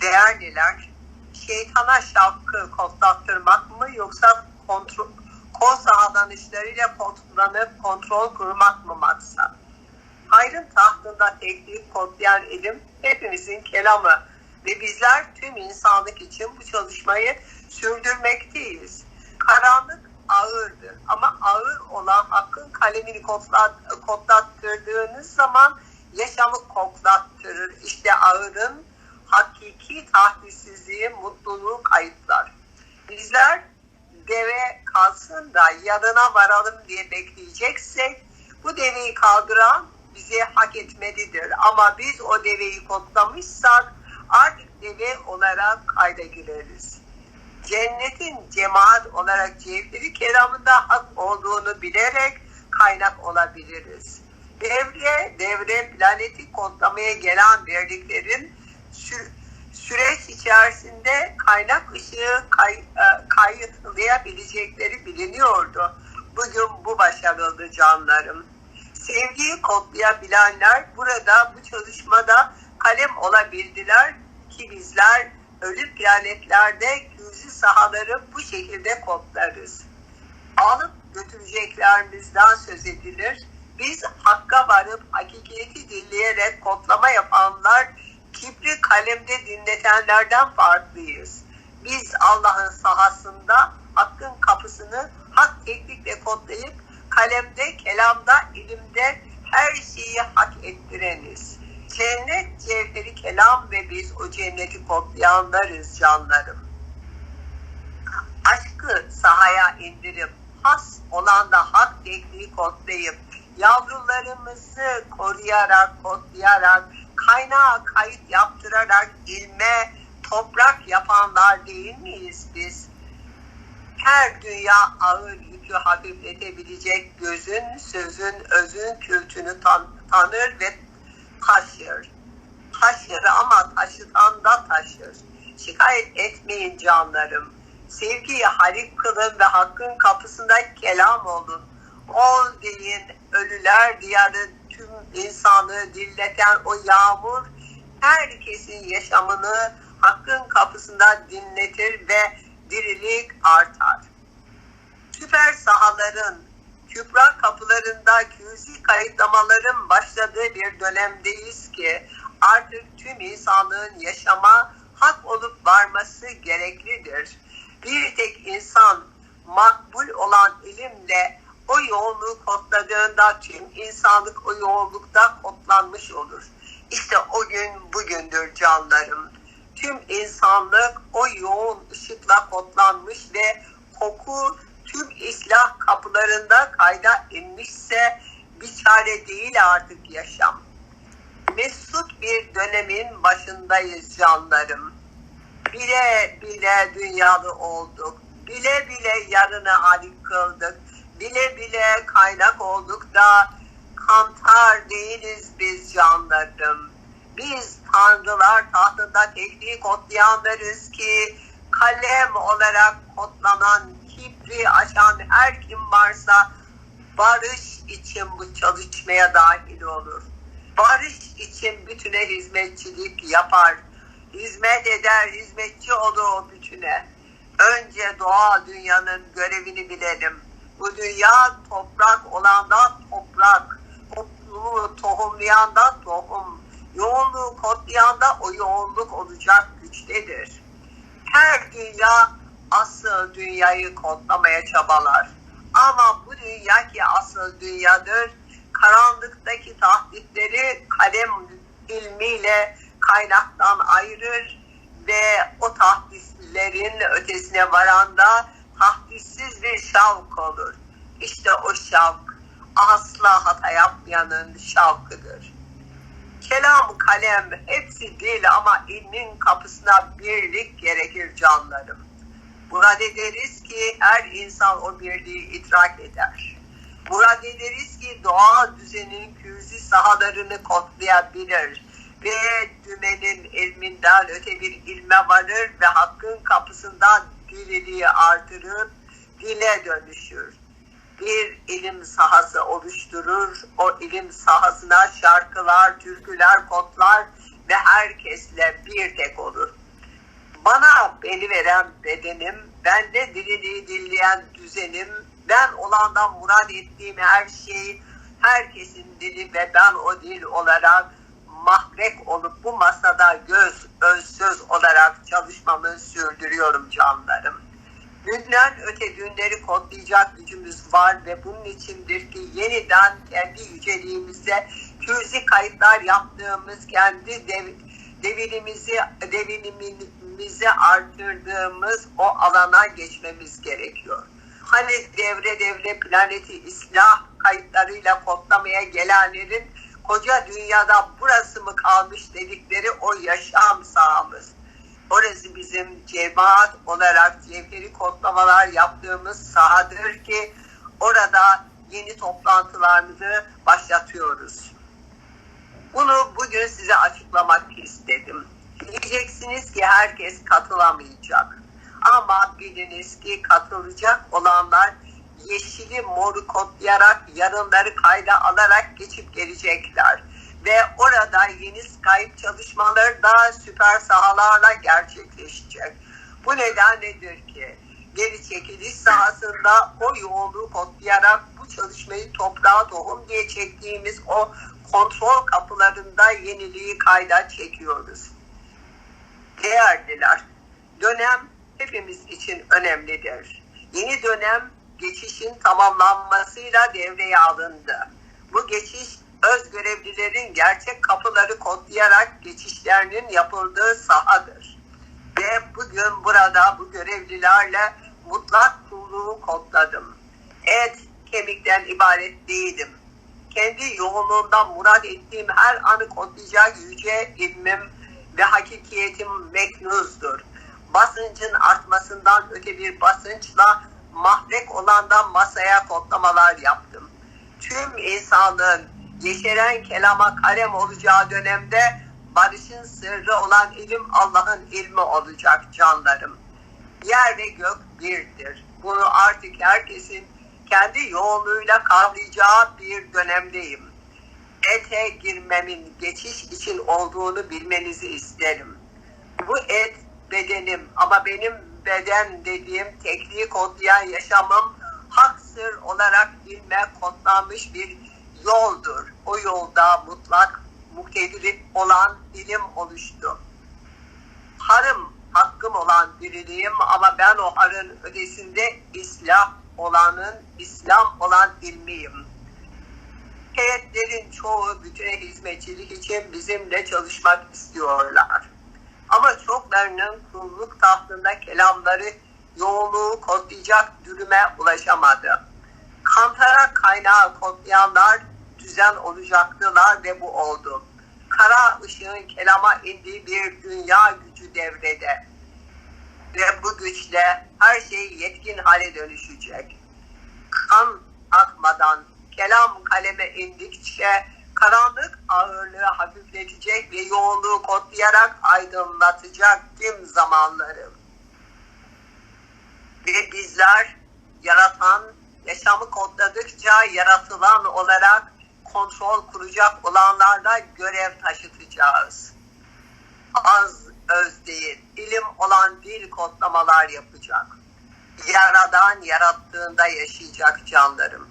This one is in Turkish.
Değer neler? Şeytana şapkı kodlattırmak mı yoksa kontrol, kol sağlanışlarıyla kontrollanıp kontrol kurmak mı maksat? Hayrın tahtında tekliği kodlayan ilim hepimizin kelamı ve bizler tüm insanlık için bu çalışmayı sürdürmekteyiz. Karanlık ağırdır ama ağır olan hakkın kalemini kodlat, kodlattırdığınız zaman yaşamı koklattırır. İşte ağırın hakiki tahdissizliği, mutluluğu kayıtlar. Bizler deve kalsın da yanına varalım diye bekleyeceksek bu deveyi kaldıran bize hak etmelidir. Ama biz o deveyi kodlamışsak artık deve olarak kayda gireriz. Cennetin cemaat olarak cevheri kelamında hak olduğunu bilerek kaynak olabiliriz. Devre, devre planeti kodlamaya gelen birliklerin sü- süreç içerisinde kaynak ışığı kay, e, kayıtlayabilecekleri biliniyordu. Bugün bu başarıldı canlarım. Sevgiyi kodlayabilenler burada bu çalışmada kalem olabildiler ki bizler ölü planetlerde yüzü sahaları bu şekilde kodlarız. Alıp götüreceklerimizden söz edilir. Biz hakka varıp hakikati dinleyerek kodlama yapanlar kibri kalemde dinletenlerden farklıyız. Biz Allah'ın sahasında hakkın kapısını hak teknikle kodlayıp kalemde, kelamda, ilimde her şeyi hak ettireniz. Cennet cevheri kelam ve biz o cenneti kodlayanlarız canlarım. Aşkı sahaya indirip has olan da hak tekniği kodlayıp yavrularımızı koruyarak, kodlayarak, kaynağa kayıt yaptırarak ilme toprak yapanlar değil miyiz biz? Her dünya ağır yükü hafifletebilecek gözün, sözün, özün kültünü tan- tanır ve taşır. Taşır ama taşıdan da taşır. Şikayet etmeyin canlarım. Sevgiyi halik kılın ve hakkın kapısında kelam olun. Ol deyin ölüler diyarı tüm insanı dilleten o yağmur herkesin yaşamını hakkın kapısında dinletir ve dirilik artar. Süper sahaların, kübra kapılarında küzi kayıtlamaların başladığı bir dönemdeyiz ki artık tüm insanlığın yaşama hak olup varması gereklidir. Bir tek insan makbul olan ilimle o yoğunluğu kodladığında tüm insanlık o yoğunlukta kodlanmış olur. İşte o gün bugündür canlarım. Tüm insanlık o yoğun ışıkla kodlanmış ve koku tüm islah kapılarında kayda inmişse bir çare değil artık yaşam. Mesut bir dönemin başındayız canlarım. Bile bile dünyalı olduk. Bile bile yarını halik kıldık. Bile bile kaynak olduk da kantar değiliz biz canlarım. Biz tanrılar tahtında tekniği kodlayanlarız ki kalem olarak kodlanan kibri aşan her kim varsa barış için bu çalışmaya dahil olur. Barış için bütüne hizmetçilik yapar. Hizmet eder, hizmetçi olur o bütüne. Önce doğa dünyanın görevini bilelim. Bu dünya toprak olanda toprak, topluluğu tohumlayanda tohum, yoğunluğu kodlayanda o yoğunluk olacak güçtedir. Her dünya asıl dünyayı kodlamaya çabalar. Ama bu dünya ki asıl dünyadır, karanlıktaki tahditleri kalem ilmiyle kaynaktan ayırır ve o tahdislerin ötesine varanda tahdissiz bir şavk olur. İşte o şavk asla hata yapmayanın şavkıdır. Kelam, kalem hepsi değil ama ilmin kapısına birlik gerekir canlarım. Burada deriz ki her insan o birliği idrak eder. Burada deriz ki doğa düzenin kürsü sahalarını kodlayabilir ve dümenin ilminden öte bir ilme varır ve hakkın kapısından diriliği artırıp dile dönüşür. Bir ilim sahası oluşturur. O ilim sahasına şarkılar, türküler, kodlar ve herkesle bir tek olur. beni veren bedenim, bende diriliği dilleyen düzenim, ben olandan murad ettiğim her şey, herkesin dili ve ben o dil olarak mahrek olup bu masada göz, öz olarak çalışmamı sürdürüyorum canlarım. Günden öte günleri kodlayacak gücümüz var ve bunun içindir ki yeniden kendi yüceliğimize küzi kayıtlar yaptığımız, kendi dev, devinimizi, devinimimizi artırdığımız o alana geçmemiz gerekiyor. Hani devre devre planeti islah kayıtlarıyla kodlamaya gelenlerin koca dünyada burası mı kalmış dedikleri o yaşam sahamız. Orası bizim cemaat olarak cevheri kodlamalar yaptığımız sahadır ki orada yeni toplantılarımızı başlatıyoruz. Bunu bugün size açıklamak istedim. Diyeceksiniz ki herkes katılamayacak. Ama biliniz ki katılacak olanlar yeşili moru kodlayarak yarınları kayda alarak geçip gelecekler. Ve orada yeni Skype çalışmaları da süper sahalarla gerçekleşecek. Bu nedenledir ki geri çekiliş sahasında o yoğunluğu kodlayarak bu çalışmayı toprağa tohum diye çektiğimiz o kontrol kapılarında yeniliği kayda çekiyoruz. Değerliler, dönem hepimiz için önemlidir. Yeni dönem geçişin tamamlanmasıyla devreye alındı. Bu geçiş öz görevlilerin gerçek kapıları kodlayarak geçişlerinin yapıldığı sahadır. Ve bugün burada bu görevlilerle mutlak kulluğu kodladım. Et, kemikten ibaret değilim. Kendi yoğunluğundan murad ettiğim her anı kodlayacak yüce ilmim ve hakikiyetim meknuzdur. Basıncın artmasından öte bir basınçla mahrek olandan masaya kodlamalar yaptım. Tüm insanlığın yeşeren kelama kalem olacağı dönemde barışın sırrı olan ilim Allah'ın ilmi olacak canlarım. Yer ve gök birdir. Bunu artık herkesin kendi yoğunluğuyla kavrayacağı bir dönemdeyim. Ete girmemin geçiş için olduğunu bilmenizi isterim. Bu et bedenim ama benim beden dediğim tekniği kodlayan yaşamım hak sır olarak ilme kodlanmış bir yoldur. O yolda mutlak muktedir olan ilim oluştu. Harım hakkım olan biriliğim ama ben o harın ötesinde İslam olanın, İslam olan ilmiyim. Heyetlerin çoğu bütüne hizmetçilik için bizimle çalışmak istiyorlar. Ama çoklarının kulluk tahtında kelamları yoğunluğu kodlayacak dürüme ulaşamadı. Kantara kaynağı kodlayanlar düzen olacaktılar ve bu oldu. Kara ışığın kelama indiği bir dünya gücü devrede. Ve bu güçle her şey yetkin hale dönüşecek. Kan akmadan kelam kaleme indikçe karanlık ağırlığı hafifletecek ve yoğunluğu kodlayarak aydınlatacak tüm zamanları. Ve bizler yaratan, yaşamı kodladıkça yaratılan olarak kontrol kuracak olanlarla görev taşıtacağız. Az öz değil, ilim olan dil kodlamalar yapacak. Yaradan yarattığında yaşayacak canlarım.